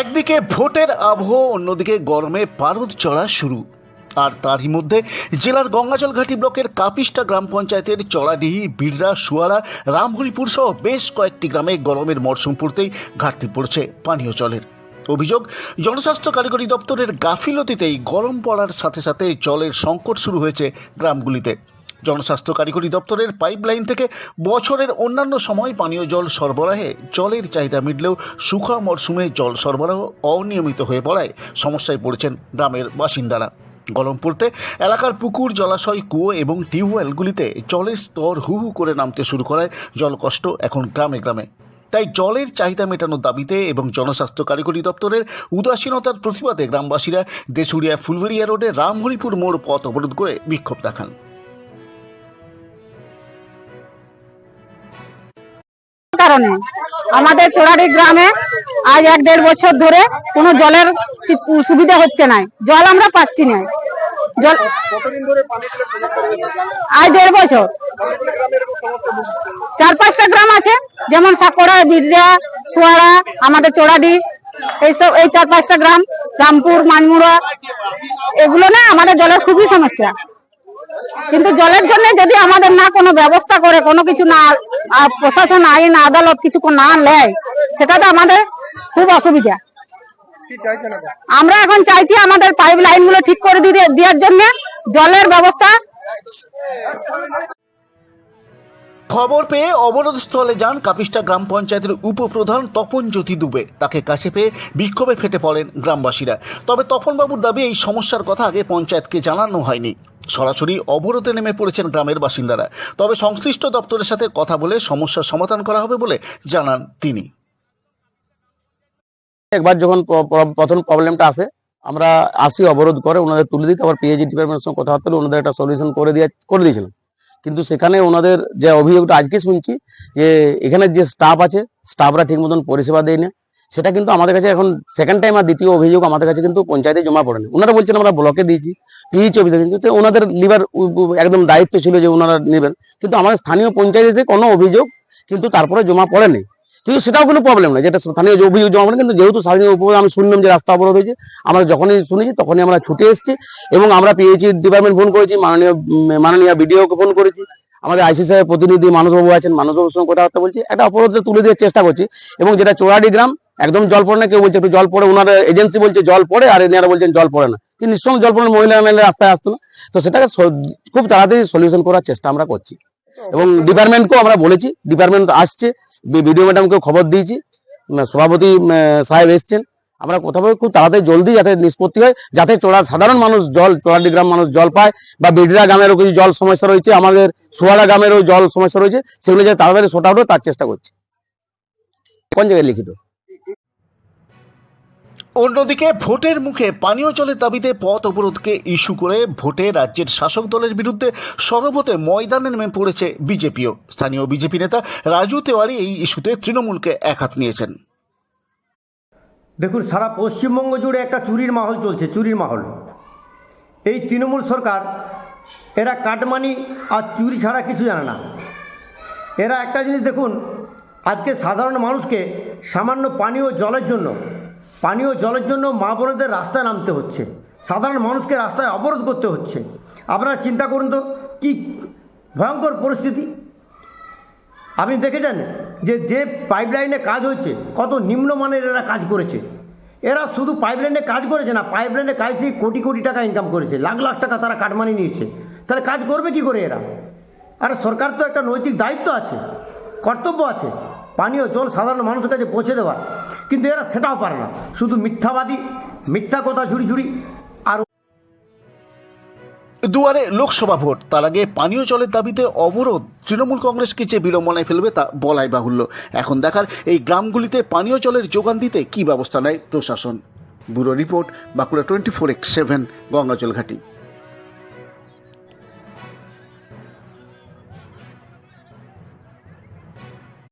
একদিকে ভোটের আবহ, অন্যদিকে গরমে পারদ চড়া শুরু। আর তারই মধ্যে জেলার গঙ্গাজল ঘাটি ব্লকের কাপিস্টা গ্রাম পঞ্চায়েতের চড়াডিহি বিড়রা, সুয়ারা, রামহরিপুর সহ বেশ কয়েকটি গ্রামে গরমের মরশুম পড়তেই ঘাটতি পড়ছে পানীয় জলের। অভিযোগ, জনস্বাস্থ্য কারিগরি দপ্তরের গাফিলতিতেই গরম পড়ার সাথে সাথে জলের সংকট শুরু হয়েছে গ্রামগুলিতে। জনস্বাস্থ্য কারিগরি দপ্তরের পাইপলাইন থেকে বছরের অন্যান্য সময় পানীয় জল সরবরাহে জলের চাহিদা মিটলেও শুখা মরশুমে জল সরবরাহ অনিয়মিত হয়ে পড়ায় সমস্যায় পড়েছেন গ্রামের বাসিন্দারা। গরম পড়তে এলাকার পুকুর, জলাশয়, কুয়ো এবং টিউবওয়েলগুলিতে জলের স্তর হু হু করে নামতে শুরু করায় জলকষ্ট এখন গ্রামে গ্রামে। তাই জলের চাহিদা মেটানোর দাবিতে এবং জনস্বাস্থ্য কারিগরি দপ্তরের উদাসীনতার প্রতিবাদে গ্রামবাসীরা দেশুড়িয়া ফুলবেড়িয়া রোডে রামহরিপুর মোড় পথ অবরোধ করে বিক্ষোভ দেখান। কারণে। আমাদের চোরাড়ি গ্রামে আজ এক দেড় বছর ধরে কোনো জলের সুবিধা হচ্ছে না জল আমরা পাচ্ছি না। জল আজ দেড় বছর। চার পাঁচটা গ্রাম আছে, যেমন সাকড়া, বিদ্যা সোয়াড়া আমাদের চোরাডি, এইসব এই চার পাঁচটা গ্রাম, রামপুর মানমুড়া এগুলো না আমাদের জলের খুবই সমস্যা। কিন্তু জলের জন্য যদি আমাদের না কোনো ব্যবস্থা করে, কোনো কিছু না প্রশাসন আইন, আদালত কিছু না নেয়, সেটা তো আমাদের খুব অসুবিধা। আমরা এখন চাইছি আমাদের পাইপ লাইনগুলো ঠিক করে দিতে, দেওয়ার জন্য জলের ব্যবস্থা। খবর পেয়ে অবরোধস্থলে যান কাপিস্টা গ্রাম পঞ্চায়েতের উপপ্রধান তপন জ্যোতি দুবে। তাকে কাছে পেয়ে বিক্ষোভে ফেটে পড়েন গ্রামবাসীরা। তবে তপনবাবুর দাবি, এই সমস্যার কথা আগে পঞ্চায়েতকে জানানো হয়নি। সরাসরি অবরোধে নেমে পড়েছেন গ্রামের বাসিন্দারা। তবে সংশ্লিষ্ট দপ্তরের সাথে কথা বলে সমস্যার সমাধান করা হবে বলে জানান তিনি। একবার যখন প্রথম প্রবলেমটা আসে, আমরা আসি অবরোধ করে, ওনাদের তুলে দিতে, আবার পিএইচডি ডিপার্টমেন্টের সঙ্গে কথাবার্তা বলে ওনাদের একটা সলিউশন করে দিয়ে, করে দিয়েছিলাম। কিন্তু সেখানে ওনাদের যে অভিযোগটা, আজকে শুনছি যে এখানে যে স্টাফ আছে স্টাফরা ঠিক মতন পরিষেবা দেয় না সেটা কিন্তু আমাদের কাছে এখন সেকেন্ড টাইম আর দ্বিতীয় অভিযোগ আমাদের কাছে কিন্তু পঞ্চায়েতে জমা পড়েনি। ওনারা বলছেন আমরা ব্লকে দিয়েছি পিএইচ অফিসে কিন্তু ওনাদের লিবার একদম দায়িত্ব ছিল যে ওনারা নেবেন। কিন্তু আমাদের স্থানীয় পঞ্চায়েত এসে কোনো অভিযোগ কিন্তু তারপরে জমা পড়েনি। কিন্তু সেটাও কোনো প্রবলেম না যেটা স্থানীয় অভিযোগ জমা পড়ে কিন্তু যেহেতু স্থানীয় উপর আমি শুনলাম যে রাস্তা অবরোধ হয়েছে, আমরা যখনই শুনেছি তখনই আমরা ছুটে এসেছি এবং আমরা পিএইচি ডিপার্টমেন্ট ফোন করেছি, মাননীয় মাননীয় বিডিওকে ফোন করেছি। আমাদের আইসি সাহেব প্রতিনিধি মানসবাবু আছেন মানসবাবুর সঙ্গে কথাবার্তা বলছি। একটা অপরাধ তুলে দেওয়ার চেষ্টা করছি এবং যেটা চোরাডি গ্রাম একদম জল পড়ে না, কেউ বলছে একটু জল পড়ে ওনার এজেন্সি বলছে জল পড়ে, আর এনারা বলছেন জল পড়ে না। কিন্তু নিঃসঙ্গে জল পড়ে মহিলা এমএলএ রাস্তায় আসতো না। তো সেটাকে খুব তাড়াতাড়ি সলিউশন করার চেষ্টা আমরা করছি। এবং ডিপার্টমেন্টকেও আমরা বলেছি, ডিপার্টমেন্ট আসছে বিডিও ম্যাডামকেও খবর দিয়েছি সভাপতি সাহেব এসছেন। আমরা কথা বলে খুব তাড়াতাড়ি জলদি যাতে নিষ্পত্তি হয়, যাতে চোরা সাধারণ মানুষ জল চোরাডি গ্রাম মানুষ জল পায়, বা বিড়রা গ্রামেরও কিছু জল সমস্যা রয়েছে, আমাদের সোয়ারা গ্রামেরও জল সমস্যা রয়েছে, সেগুলো যাতে তাড়াতাড়ি সোটা তার চেষ্টা করছি। কোন জায়গায় লিখিত? অন্যদিকে ভোটের মুখে পানীয় জলের দাবিতে পথ অবরোধকে ইস্যু করে ভোটে রাজ্যের শাসক দলের বিরুদ্ধে সরবতে ময়দানে নেমে পড়েছে বিজেপিও। স্থানীয় বিজেপি নেতা রাজু তেওয়ারি এই ইস্যুতে তৃণমূলকে একহাত নিয়েছেন। দেখুন, সারা পশ্চিমবঙ্গ জুড়ে একটা চুরির মাহল চলছে, চুরির মাহল। এই তৃণমূল সরকার, এরা কাটমানি আর চুরি ছাড়া কিছু জানে না। এরা একটা জিনিস দেখুন, আজকে সাধারণ মানুষকে সামান্য পানীয় জলের জন্য পানীয় জলের জন্য মা বোনেদের রাস্তায় নামতে হচ্ছে। সাধারণ মানুষকে রাস্তায় অবরোধ করতে হচ্ছে। আপনারা চিন্তা করুন তো, কি ভয়ঙ্কর পরিস্থিতি। আপনি দেখেছেন যে যে পাইপলাইনে কাজ হয়েছে, কত নিম্নমানের এরা কাজ করেছে। এরা শুধু পাইপলাইনে কাজ করেছে না পাইপলাইনে কাজ থেকে কোটি কোটি টাকা ইনকাম করেছে। লাখ লাখ টাকা তারা কাটমানি নিয়েছে। তাহলে কাজ করবে কি করে এরা? আর সরকার তো একটা নৈতিক দায়িত্ব আছে, কর্তব্য আছে। পানীয় জল সাধারণ মানুষের কাছে পৌঁছে দেওয়ার কিন্তু এরা সেটাও পারে না। শুধু মিথ্যাবাদী, মিথ্যা কথা ঝুড়ি ঝুড়ি আর দুয়ারে লোকসভা ভোট। তার আগে পানীয় জলের দাবিতে অবরোধ। তৃণমূল কংগ্রেসকে যে বিড়ম্বনায় ফেলবে তা বলাই বাহুল্য। এখন দেখার এই গ্রামগুলিতে পানীয় জলের যোগান দিতে কী ব্যবস্থা নেয় প্রশাসন। Bureau report Bankura twenty four x seven, Gangajalghati.